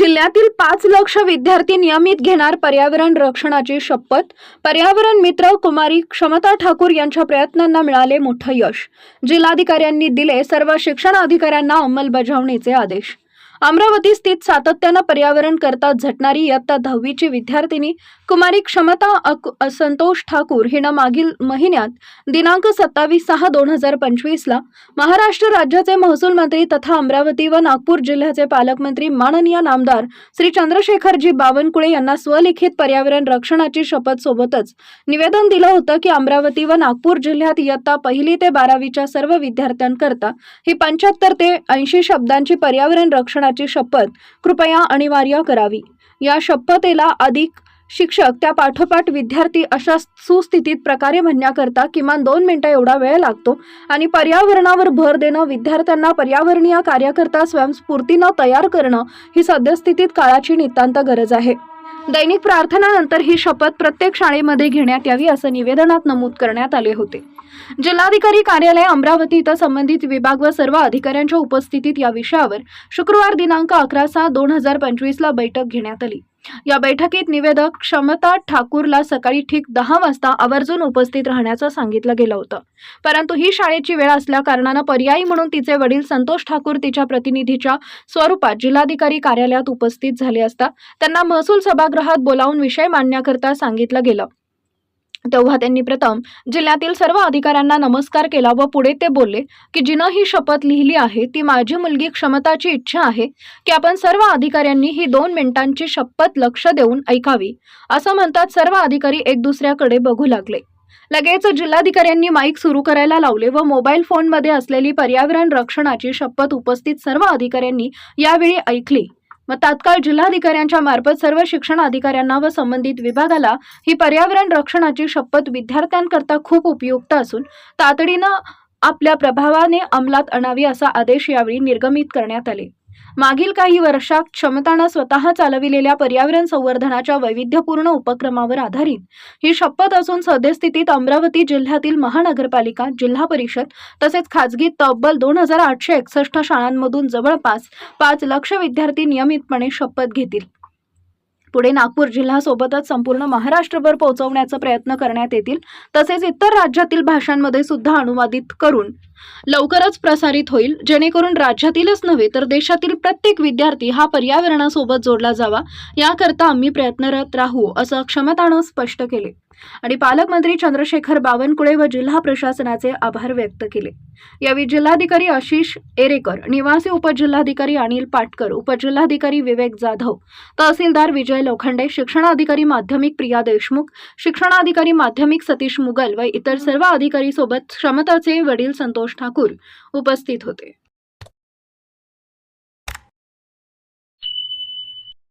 जिल्ह्यातील पाच लक्ष विद्यार्थी नियमित घेणार पर्यावरण रक्षणाची शपथ. पर्यावरण मित्र कुमारी क्षमता ठाकूर यांच्या प्रयत्नांना मिळाले मोठं यश. जिल्हाधिकाऱ्यांनी दिले सर्व शिक्षण अधिकाऱ्यांना अंमलबजावणीचे आदेश. अमरावती स्थित सातत्यानं पर्यावरण करता झटणारी इयत्ता दहावीची विद्यार्थिनी कुमारी क्षमता अक- ठाकूर हिनं मागील महिन्यात दिनांक सत्तावीस सहा दोन हजार पंचवीसला महाराष्ट्र राज्याचे महसूल मंत्री तथा अमरावती व नागपूर जिल्ह्याचे पालकमंत्री माननीय नामदार श्री चंद्रशेखरजी बावनकुळे यांना स्वलिखित पर्यावरण रक्षणाची शपथ सोबतच निवेदन दिलं होतं की अमरावती व नागपूर जिल्ह्यात इयत्ता पहिली ते बारावीच्या सर्व विद्यार्थ्यांकरता ही पंच्याहत्तर ते ऐंशी शब्दांची पर्यावरण रक्षणाची शपथ कृपया अनिवार्य करावी. या शपथेला अधिक शिक्षक त्या पाठोपाठ विद्यार्थी अशा सुस्थितीत प्रकारे म्हणण्याकरता किमान दोन मिनिटं एवढा वेळ लागतो आणि पर्यावरणावर भर देणं विद्यार्थ्यांना पर्यावरणीय कार्यकर्ता स्वयंस्फूर्तीनं तयार करणं ही सद्यस्थितीत काळाची नितांत गरज आहे. दैनिक प्रार्थनानंतर ही शपथ प्रत्येक शाळेमध्ये घेण्यात यावी असं निवेदनात नमूद करण्यात आले होते. जिल्हाधिकारी कार्यालय अमरावती इथं संबंधित विभाग व सर्व अधिकाऱ्यांच्या उपस्थितीत या विषयावर शुक्रवार दिनांक अकरा सहा दोन हजार पंचवीसला बैठक घेण्यात आली. या बैठकीत निवेदक क्षमता ठाकूरला सकाळी ठीक दहा वाजता आवर्जून उपस्थित राहण्याचं सांगितलं गेलं होतं. परंतु ही शाळेची वेळ असल्या कारणानं पर्यायी म्हणून तिचे वडील संतोष ठाकूर तिच्या प्रतिनिधीच्या स्वरूपात जिल्हाधिकारी कार्यालयात उपस्थित झाले असता त्यांना महसूल सभागृहात बोलावून विषय मांडण्याकरता सांगितलं गेलं. तेव्हा त्यांनी प्रथम जिल्ह्यातील सर्व अधिकाऱ्यांना नमस्कार केला व पुढे ते बोलले की जिनं ही शपथ लिहिली आहे ती माझी मुलगी क्षमताची इच्छा आहे की आपण सर्व अधिकाऱ्यांनी ही दोन मिनिटांची शपथ लक्ष देऊन ऐकावी असं म्हणतात सर्व अधिकारी एक दुसऱ्याकडे बघू लागले. लगेच जिल्हाधिकाऱ्यांनी माईक सुरू करायला लावले व मोबाईल फोनमध्ये असलेली पर्यावरण रक्षणाची शपथ उपस्थित सर्व अधिकाऱ्यांनी यावेळी ऐकली. व तात्काळ जिल्हाधिकाऱ्यांच्या मार्फत सर्व शिक्षण अधिकाऱ्यांना व संबंधित विभागाला ही पर्यावरण रक्षणाची शपथ विद्यार्थ्यांकरता खूप उपयुक्त असून तातडीनं आपल्या प्रभावाने अंमलात आणावी असा आदेश यावेळी निर्गमित करण्यात आले. मागील काही वर्षात क्षमतानं स्वतः चालविलेल्या पर्यावरण संवर्धनाच्या वैविध्यपूर्ण उपक्रमावर आधारित ही शपथ असून सद्यस्थितीत अमरावती जिल्ह्यातील महानगरपालिका जिल्हा परिषद तसेच खाजगी तब्बल दोन हजार आठशे एकसष्ट शाळांमधून जवळपास पाच लक्ष विद्यार्थी नियमितपणे शपथ घेतील. पुढे नागपूर जिल्ह्यासोबतच संपूर्ण महाराष्ट्रभर पोहोचवण्याचा प्रयत्न करण्यात येतील तसेच इतर राज्यातील भाषांमध्ये सुद्धा अनुवादित करून लवकरच प्रसारित होईल. जेणेकरून राज्यातीलच नव्हे तर देशातील प्रत्येक विद्यार्थी हा पर्यावरणासोबत जोडला जावा. याकरता आम्ही प्रयत्नरत राहू असं क्षमतानं स्पष्ट केले. आणि पालकमंत्री चंद्रशेखर बावनकुळे व जिल्हा प्रशासनाचे आभार व्यक्त केले. यावेळी जिल्हाधिकारी आशिष एरेकर निवासी उपजिल्हाधिकारी अनिल पाटकर उपजिल्हाधिकारी विवेक जाधव तहसीलदार विजय लोखंडे शिक्षणाधिकारी माध्यमिक प्रिया देशमुख शिक्षणाधिकारी माध्यमिक सतीश मुगल व इतर सर्व अधिकारी सोबत क्षमताचे वडील संतोष ठाकूर उपस्थित होते.